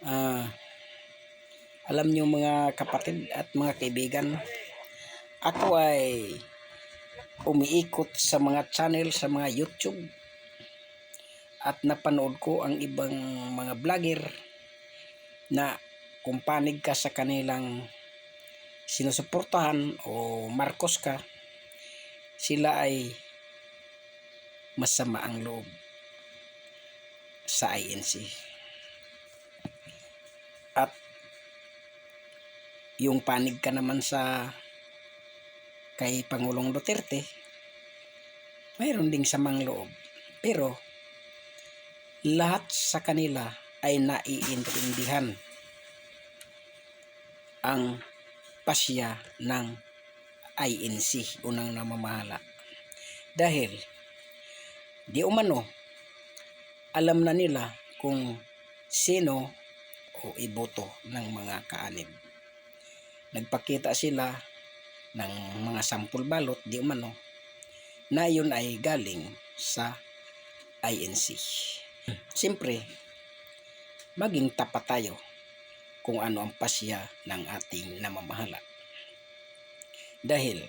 Ah, alam niyo mga kapatid at mga kaibigan, ako ay umiikot sa mga channel sa mga YouTube at napanood ko ang ibang mga vlogger na kung panig ka sa kanilang sinusuportahan o Marcos ka, sila ay masama ang loob sa INC. At yung panig ka naman sa kay Pangulong Duterte, mayroon ding samang loob. Pero lahat sa kanila ay naiintindihan ang pasya ng INC, unang namamahala. Dahil di umano alam na nila kung sino o iboto ng mga kaanib. Nagpakita sila ng mga sampul balot di umano na yun ay galing sa INC. Siyempre, maging tapat tayo kung ano ang pasya ng ating namamahala. Dahil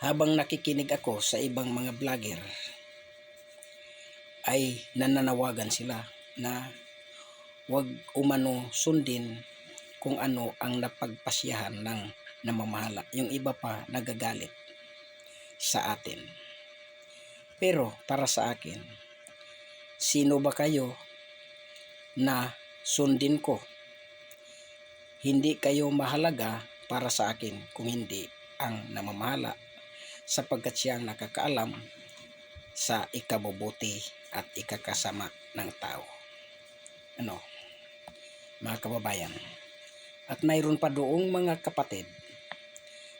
habang nakikinig ako sa ibang mga vlogger ay nananawagan sila na wag umano sundin kung ano ang napagpasyahan ng namamahala. Yung iba pa nagagalit sa atin. Pero para sa akin, sino ba kayo na sundin ko? Hindi kayo mahalaga para sa akin kung hindi ang namamahala sapagkat siya ang nakakaalam sa ikabubuti at ikakasama ng tao. Ano? Mga kababayan. At mayroon pa doong mga kapatid.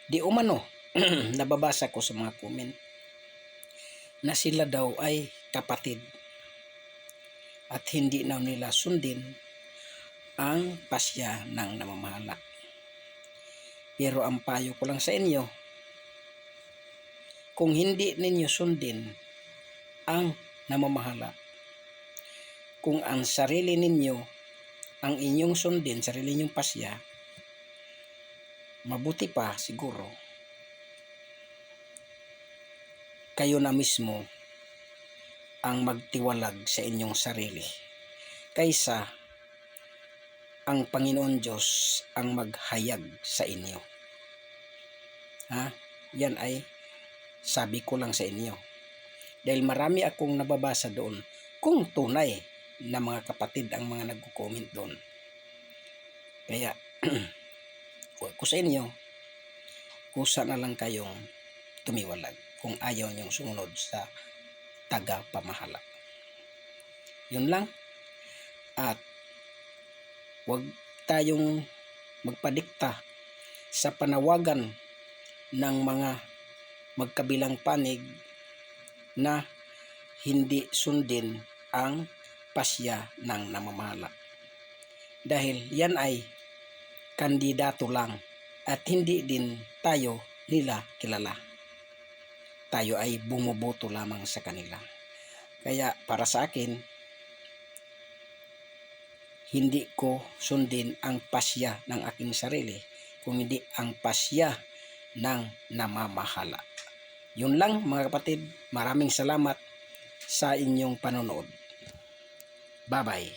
Di umano, nababasa ko sa mga comment na sila daw ay kapatid at hindi na nila sundin ang pasya ng namamahala. Pero ang payo ko lang sa inyo, kung hindi ninyo sundin ang namamahala, kung ang sarili ninyo, ang inyong sundin, sarili ninyong pasya, mabuti pa siguro, kayo na mismo ang magtiwalag sa inyong sarili kaysa ang Panginoon Diyos ang maghayag sa inyo. Ha? Yan ay sabi ko lang sa inyo. Dahil marami akong nababasa doon kung tunay na mga kapatid ang mga nagko-comment doon. Kaya, ko sa inyo, kusa na lang kayong tumiwalag kung ayaw niyong sumunod sa taga-pamahala. Yun lang. At huwag tayong magpadikta sa panawagan ng mga magkabilang panig na hindi sundin ang pasya ng namamahala. Dahil yan ay kandidato lang at hindi din tayo nila kilala. Tayo ay bumuboto lamang sa kanila. Kaya para sa akin, hindi ko sundin ang pasya ng aking sarili, kung hindi ang pasya ng namamahala. Yun lang mga kapatid, maraming salamat sa inyong panonood. Bye bye.